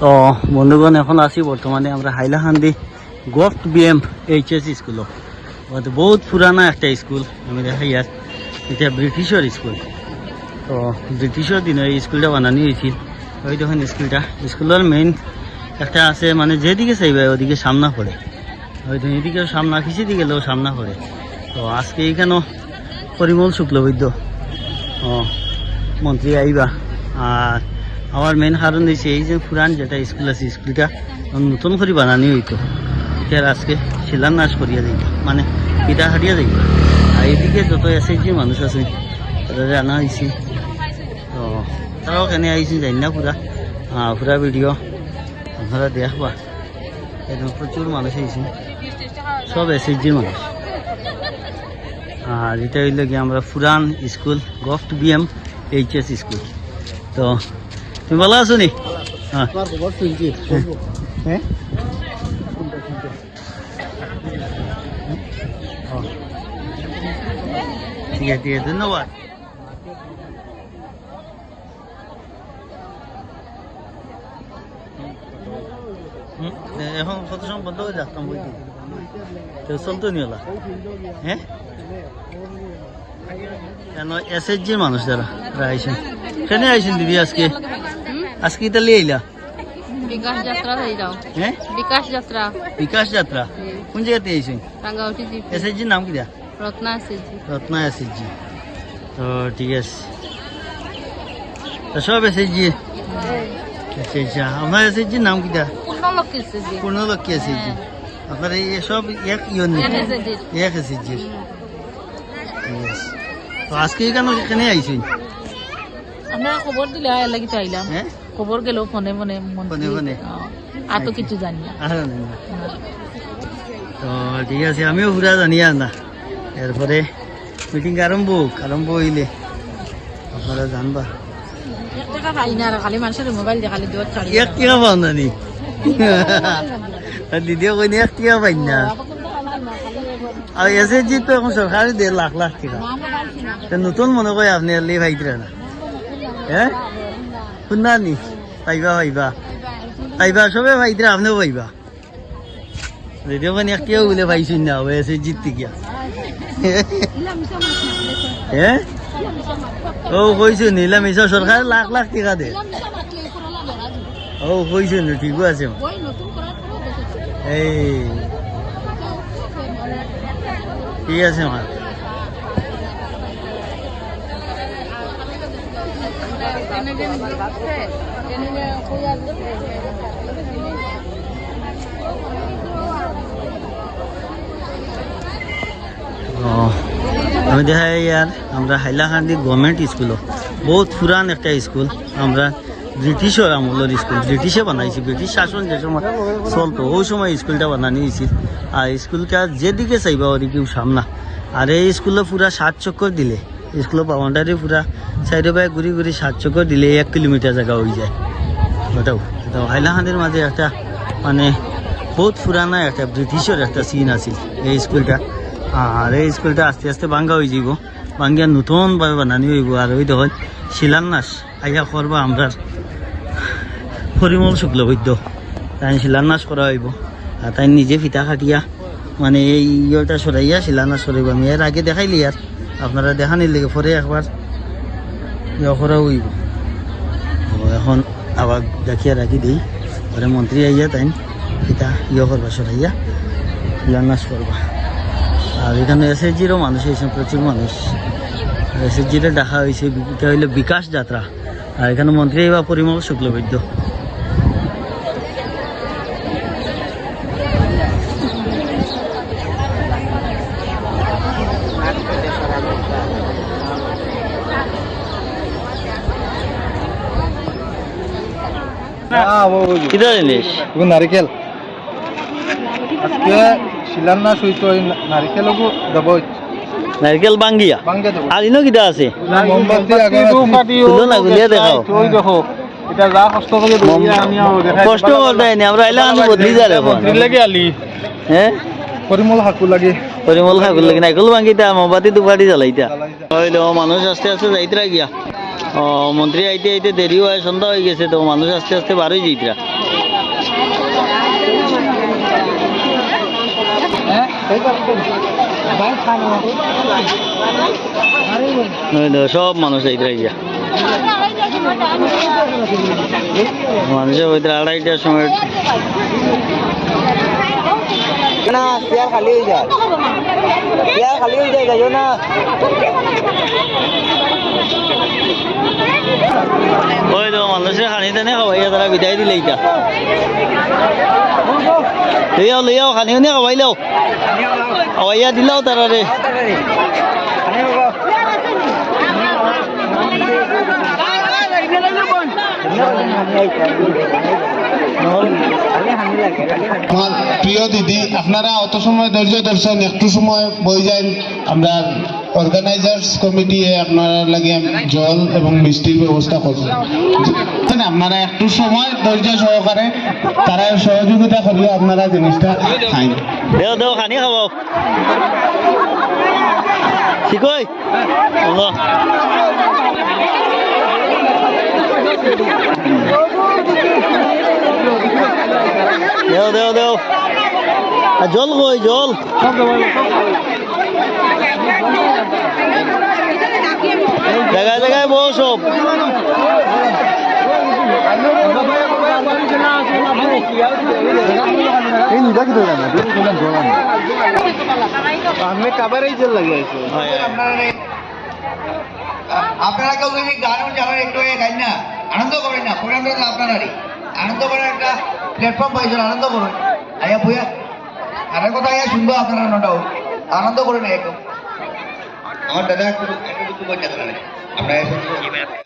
তো বন্ধুগণ, এখন আছি বর্তমানে আমরা হাইলাকান্দি গফট বিএম এইচ এস স্কুল বহুত পুরানা একটা স্কুল, আমি দেখাই আর এটা ব্রিটিশর স্কুল। তো ব্রিটিশর দিনে এই স্কুলটা বানানি হয়েছিল ওই দেখুন স্কুলটা। স্কুলের মেইন একটা আছে মানে যেদিকে চাইবে ওদিকে সামনা পড়ে ওই তো এদিকেও সামনা খিচি গেলেও সামনা পড়ে তো আজকে এইখানেও পরিমল শুক্লবৈদ্য। ও মন্ত্রী আইবা আর আমার মেন কারণ হয়েছে এই যে পুরান যেটা স্কুল আছে স্কুলটা নতুন করে বানানি হইতো। এটার আজকে শিলান্যাস করিয়া যাইব মানে পিঠা হারিয়া যাইব আর এদিকে যত এসে যে মানুষ আছে, তাদের আনা হয়েছে তো তারাও কেনে আইসি জানি না পুরা। পুরা ভিডিও আপনারা দেখবা। একদম প্রচুর মানুষ আইসি সব এসএসজির মানুষ। আর এটা হইল গিয়ে আমরা পুরান স্কুল গফট বিএম এইচএস স্কুল তো তুমি ভালো আছো নি? হ্যাঁ। ঠিক ঠিক আছে, ধন্যবাদ। এখন কত সময় বন্ধ হয়ে যাতাম বইটি তো চলতো নি ওলা? হ্যাঁ? কেন এস এস জির মানুষ যারা আইসেন। কেন আইসেন দিদি আজকে? আজকে ইতালি আইলা? বিকাশ যাত্রা হয়ে যাও। হ্যাঁ? বিকাশ যাত্রা। বিকাশ যাত্রা? কোন জায়গাতে আইসেন রাঙ্গাউটি জি এস এস নাম কি দেয়া? রত্না এসেছি রত্না এস এস জি তো ঠিক আছে। তো সব এস এস জি আচ্ছা আচ্ছা। আপনার এস এস জির নাম কি দেয়া? পূর্ণলক্ষ্মী এসেছি পূর্ণলক্ষ্মী এস এস জি আপনার এই সব এক ইয়ন এক এস এস জির তো আজকে কেন এখানে আইসেন আমরা খবর দিলে লাগি তো আইলাম। হ্যাঁ? খবর গেল ফোনে ফোনে মন্ত্রী ফোনে ফোনে। আর তো কিছু জানি না। আর না। তো ঠিক আছে আমিও পুরা জানি আর না। এরপরে মিটিং আরম্ভ আরম্ভ হইলে আপনারা জানবা। আর দিদিও কই এক টাকা পাই না। আর এসে জি তো এখন সরকারি দে লাখ লাখ টাকা। নতুন মনে কয় আপনি এলি ভাইতরা না। হ্যাঁ? শুননা নি? পাইবা পাইবা। পাইবা সবে ভাইতরা আপনিও পাইবা। যদিও মানে একটিও বলে পাইছি না ও এসে জিততে গিয়া হ্যাঁ ও কইছো নিলাম এসব সরকার লাখ লাখ টাকা দে। ও কইছো নি ঠিক আছে। এই। ঠিক আছে মা। ও, আমি দেখাই ইয়ার, আমরা হাইলাকান্দি গভর্নমেন্ট স্কুল বহুত পুরান একটা স্কুল আমরা ব্রিটিশর আমলের স্কুল ব্রিটিশে বানাইছি, ব্রিটিশ শাসন যে সময় চলতো, ওই সময় স্কুলটা বানানি হয়েছিল আর স্কুলটা যেদিকে চাইবা ওদিকেও সামনা। আর এই স্কুলে পুরা সাত চক্কর দিলে। স্কুলের বাউন্ডারি পুরা সাইডে বাই ঘুরি ঘুরি সাত চক্কর দিলে এক কিলোমিটার জায়গা হয়ে যায়। ওটাও হাইলাকান্দির মাঝে একটা মানে বহুত পুরানা একটা ব্রিটিশের একটা সিন আছিল এই স্কুলটা। আর এই স্কুলটা আস্তে আস্তে ভাঙ্গা হয়ে যাব। ভাঙ্গিয়া নতুনভাবে বানানি হইব আর ওই দেখুন, শিলান্যাস, আইয়া করবা আমরা পরিমল শুক্লবৈদ্য তাই শিলান্যাস করা হইব আর তাই নিজে ফিতা খাটিয়া মানে এই ইয়েটা সরাইয়া শিলান্যাস সরাইব আমি এর আগে দেখাইলি আর আপনারা দেখানির লেগে পরে একবার ইয়ে হইব। এখন আবার দেখিয়া রাখি দিই। পরে মন্ত্রী আইয়া তাই ফিতা ইয়ে করবা সরাইয়া শিলান্যাস করবা। আর এখানে এস এসএসজিরও মানুষ হয়েছে, প্রচুর মানুষ। এসএসজিরে দেখা হয়েছে, এটা হইল বিকাশ যাত্রা। আর এখানে মন্ত্রী বা পরিমল শুক্লবৈদ্য। কিটা জিনিস নারিকেল আজকে শিলান্যাস হইতো এই দেব নারকেল বাঙ্গিয়া আর ইনো কিটা আছে গুলিয়া দেখাও দেখো কষ্ট করতে আমরা এলাম আমি বদলি যা রে লাগে আলি হ্যাঁ পরিমল হাকু লাগে পরিমল খাই বললে নাইকল ভাঙ্গিতা মোমবাতি দুবাটি জ্বালাইতা হইল মানুষ আস্তে আস্তে যাইতরা গিয়া ও, মন্ত্রী আইতে আইতে দেরি হয়, সন্ধ্যা হয়ে গেছে তো মানুষ আস্তে আস্তে বারোই যেতরা সব মানুষ আইতরা ইয়া মানুষের হইতে আড়াইটার সময় না খালি হয়ে যায়। খালি হয়ে যায় না খানি তেনে খাওয়াইয়া তারা বিদায় দিলে এইটা লইয়াও লইয়াও খানিও নে খাওয়াই লও। খাওয়াইয়া দিলাও তারা রে আমার প্রিয় দিদি, আপনারা অত সময় ধৈর্য ধরছেন একটু সময় বই যান আমরা অর্গানাইজার্স কমিটি আপনারা লাগে জল এবং মিষ্টির ব্যবস্থা করছি আপনারা একটু সময়, ধৈর্য সহকারে তারা সহযোগিতা করলে আপনারা জিনিসটা খাইন। দেও দেও, খানি দেও দেও জল কই, জল? জায়গায় জায়গায় বউ সব আমি কাবারই জল লাগে আপনারা কেউ যদি গান জানার একটু গাই না আনন্দ করেন না প্রোগ্রামটা তো আপনারারই। আনন্দ করার একটা প্ল্যাটফর্ম পাইছেন আনন্দ করুন। আইয়া বইয়া আরেক কথা আইয়া শুনব আপনারা নটাও। আনন্দ করে না একদম আমার দাদা একটু একটু দুঃখ করছে আপনারা আপনারা